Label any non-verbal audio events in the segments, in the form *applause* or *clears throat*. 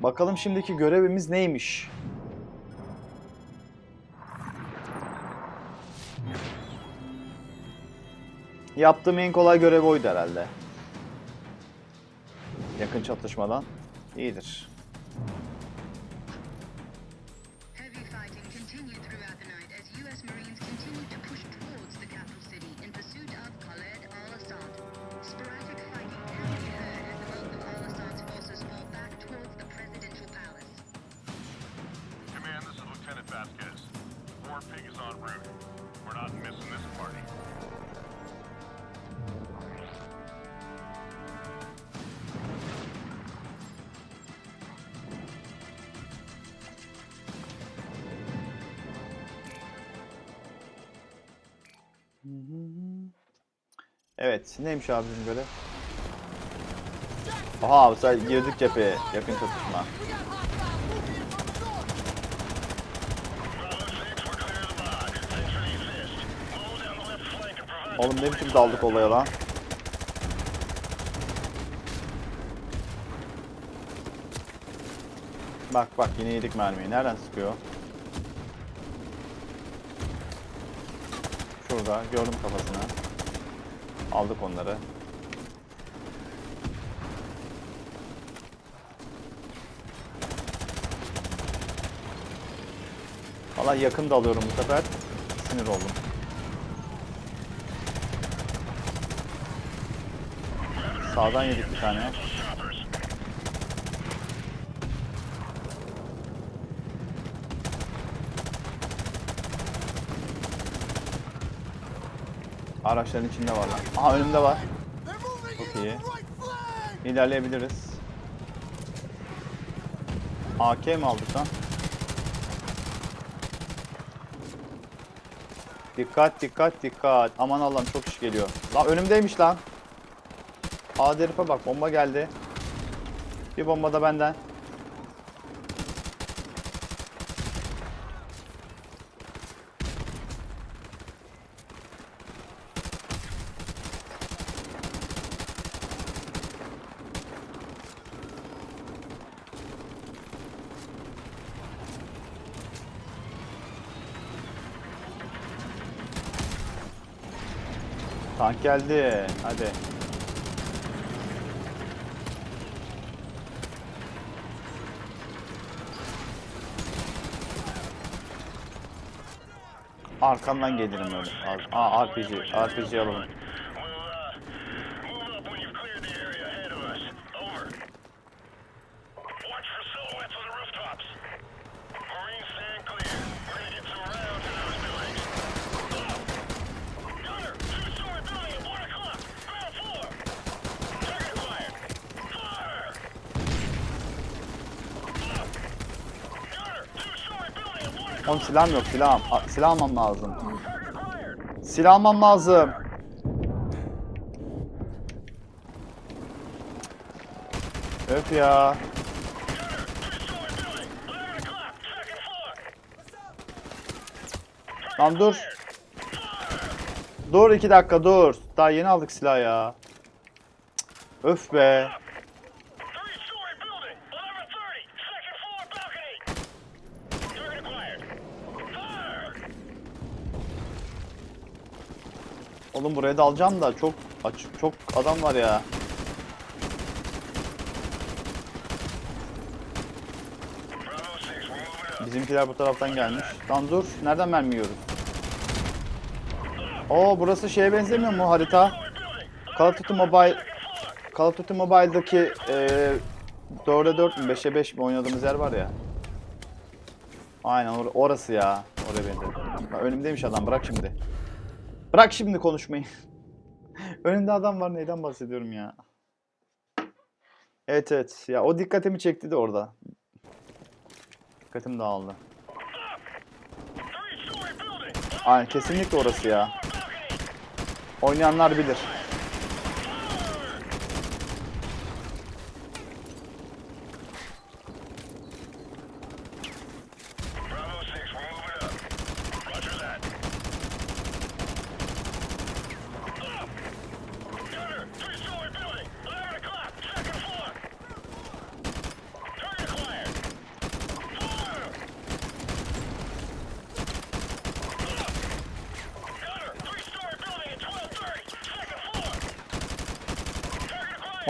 Bakalım şimdiki görevimiz neymiş? Yaptığım en kolay görev oydu herhalde. Yakın çatışmadan iyidir. Evet, neymiş abi bizim görev? Aha, bu sefer girdik cepheye. Yakın çatışma. Oğlum ne biçim daldık olaya lan? Bak bak yine yedik mermiyi. Nereden sıkıyor? Şurada gördüm kafasını. Aldık onları. Valla yakın da alıyorum bu sefer. Sinir oldum. Sağdan yedik bir tane. Araçların içinde var lan. Aha önümde var. Çok iyi. İlerleyebiliriz. AK mi aldık lan? Dikkat dikkat dikkat. Aman Allah'ım çok iş geliyor. Lan önümdeymiş lan. Herife bak bomba geldi. Bir bomba da benden. Tank geldi. Hadi. Arkamdan gelirim öyle. Aa RPG. RPG alalım. Oğlum silahım yok silahım. A- Silah almam lazım. Silah almam lazım. Öf ya. Two-story building. 11 o'clock. Second floor. Lan dur. Dur iki dakika dur. Daha yeni aldık silah ya. Öf be. Oğlum buraya da alacağım da çok açık çok adam var ya. Bravo 6, we're moving up. Bizimkiler bu taraftan gelmiş. Lan dur. Nereden mermi yiyoruz? Oo burası şeye benzemiyor mu harita? Call of Duty Mobile. Call of Duty Mobile'daki eee 4'e 4 mü 5'e 5 mi oynadığımız yer var ya. Aynen or- orası ya. Oraya benziyor. Önümdeymiş adam bırak şimdi. Bırak şimdi konuşmayı. *laughs* Önünde adam var neyden bahsediyorum ya. Evet evet ya o dikkatimi çekti de orada. Dikkatim dağıldı. Aynen kesinlikle orası ya. Oynayanlar bilir.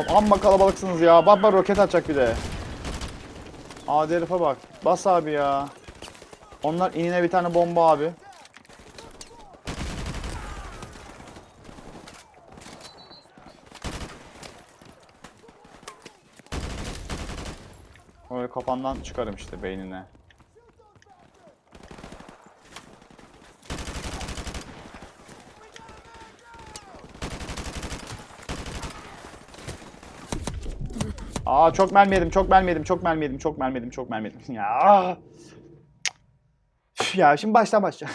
Oğlum amma kalabalıksınız ya. Bak bak roket atacak bir de. Adi herife bak. Bas abi ya. Onlar inine bir tane bomba abi. Öyle kafandan çıkarım işte beynine. Aa çok mermi çok mermi çok mermi çok mermi çok mermi. Ya. Ya şimdi baştan başla.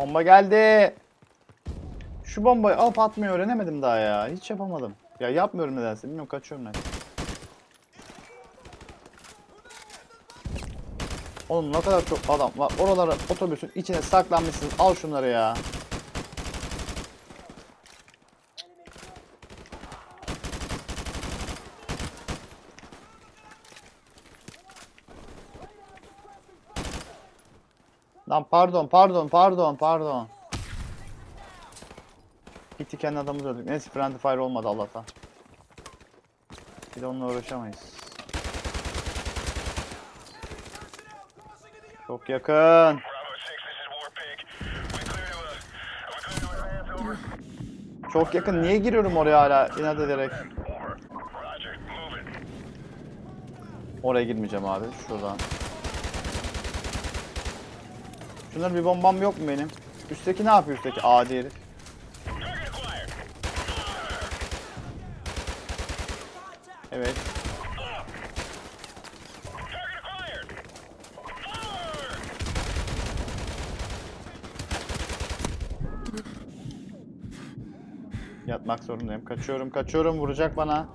Bomba geldi. Şu bombayı alıp atmayı öğrenemedim daha ya. Hiç yapamadım. Ya yapmıyorum nedense. Bilmiyorum kaçıyorum ben. Oğlum ne kadar çok adam var. Oralara otobüsün içine saklanmışsınız. Al şunları ya. Lan pardon pardon pardon pardon. Gitti kendi adamımızı öldük. Neyse friendly fire olmadı Allah'tan. Bir de onunla uğraşamayız. Çok yakın. Bravo 6, this is Warpig. We clear to, we clear to advance, over. Çok yakın. Niye giriyorum oraya hala inat ederek? Oraya girmeyeceğim abi. Şuradan. Şunların bir bombam yok mu benim? Üstteki ne yapıyor üstteki? Adi herif. Evet. Yatmak zorundayım. Kaçıyorum, kaçıyorum. Vuracak bana.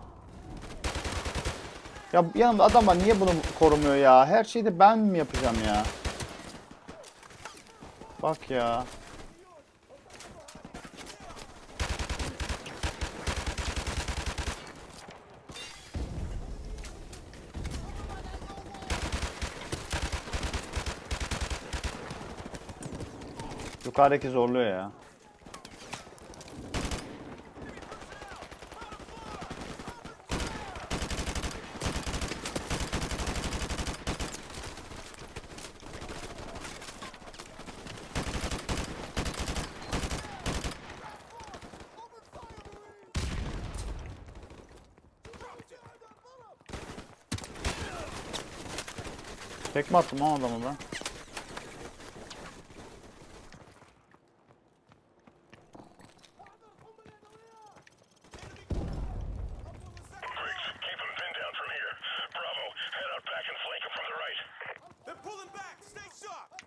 Ya yanımda adam var. Niye bunu korumuyor ya? Her şeyi de ben mi yapacağım ya? Bak ya. Yukarıdaki zorluyor ya.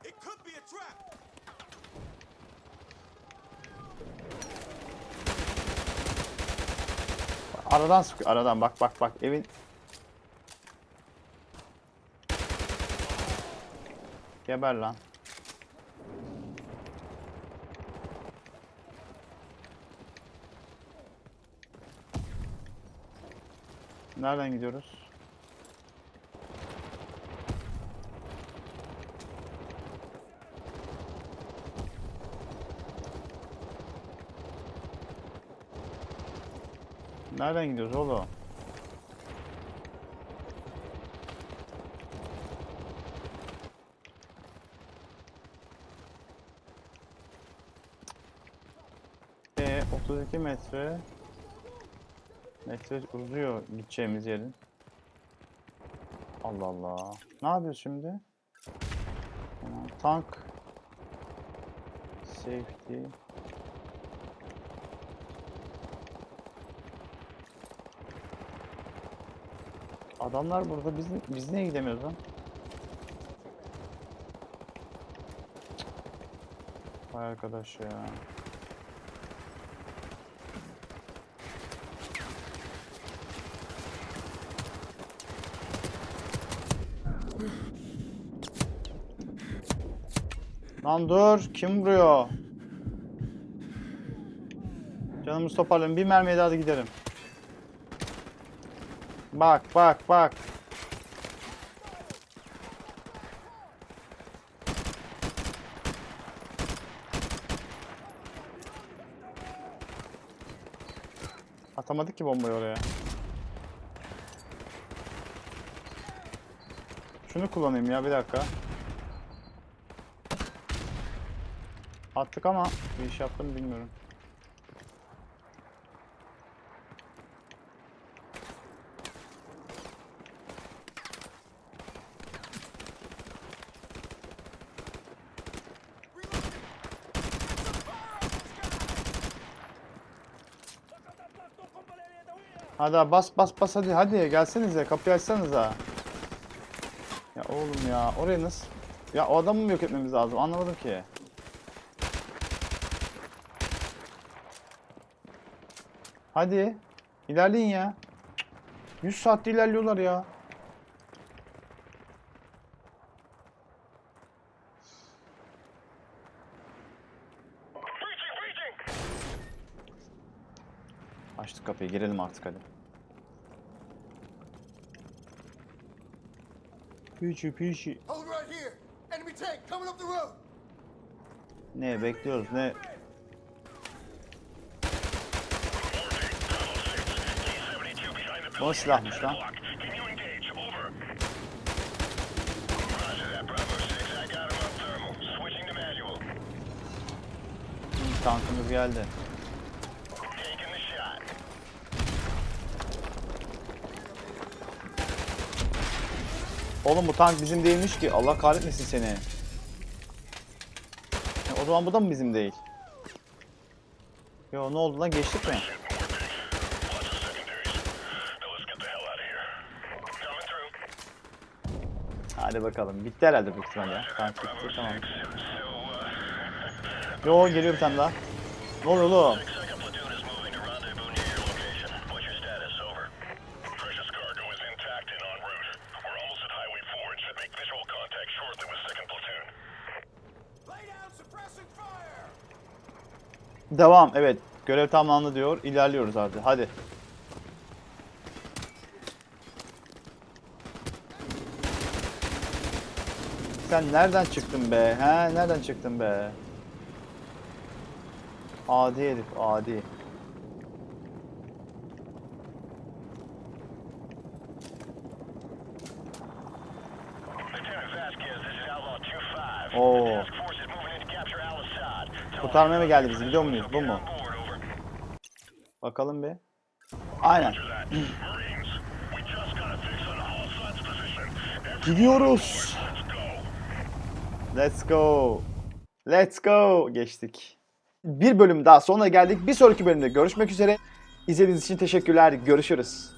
It could be a trap. Aradan sıkıyor. Aradan bak bak bak. Evin Geber lan. Nereden gidiyoruz? Nereden gidiyoruz oğlum? E 32 metre metre uzuyor gideceğimiz yerin. Allah Allah. Ne yapıyoruz şimdi? Tank safety Adamlar burada biz biz niye gidemiyoruz lan? Vay arkadaş ya. Lan dur. Kim vuruyor? Canımız toparlayın. Bir mermiye daha da giderim. Bak bak bak. Atamadık ki bombayı oraya. Şunu kullanayım ya bir dakika. Attık ama bir iş yaptım bilmiyorum. Hadi bas bas bas hadi hadi gelsenize kapıyı açsanıza. Ya oğlum ya oraya nasıl? Ya o adamı mı yok etmemiz lazım anlamadım ki. Hadi ilerleyin ya. 100 saatte ilerliyorlar ya. Açtık kapıyı girelim artık hadi. The road. Ne bekliyoruz ne? To manual. Hı, Tankımız geldi. Oğlum bu tank bizim değilmiş ki. Allah kahretmesin seni. Ya, o zaman bu da mı bizim değil? Yo ne oldu lan geçtik mi? Hadi bakalım. Bitti herhalde büyük ihtimalle. ya. Tank bitti tamam. Yo geliyor bir tane daha. Ne oluyor oğlum? second platoon is moving to rendezvous near your Sen nereden çıktın be? He, nereden çıktın be? Adi herif, adi. Lieutenant Vasquez, this is Outlaw 2-5. Oo. Kurtarmaya mı geldi bizi biliyor muyuz? Bu mu? Bakalım bir. Aynen. *clears throat* Roger Let's go. Let's go. Geçtik. Bir bölüm daha sonuna geldik. Bir sonraki bölümde görüşmek üzere. İzlediğiniz için teşekkürler. Görüşürüz.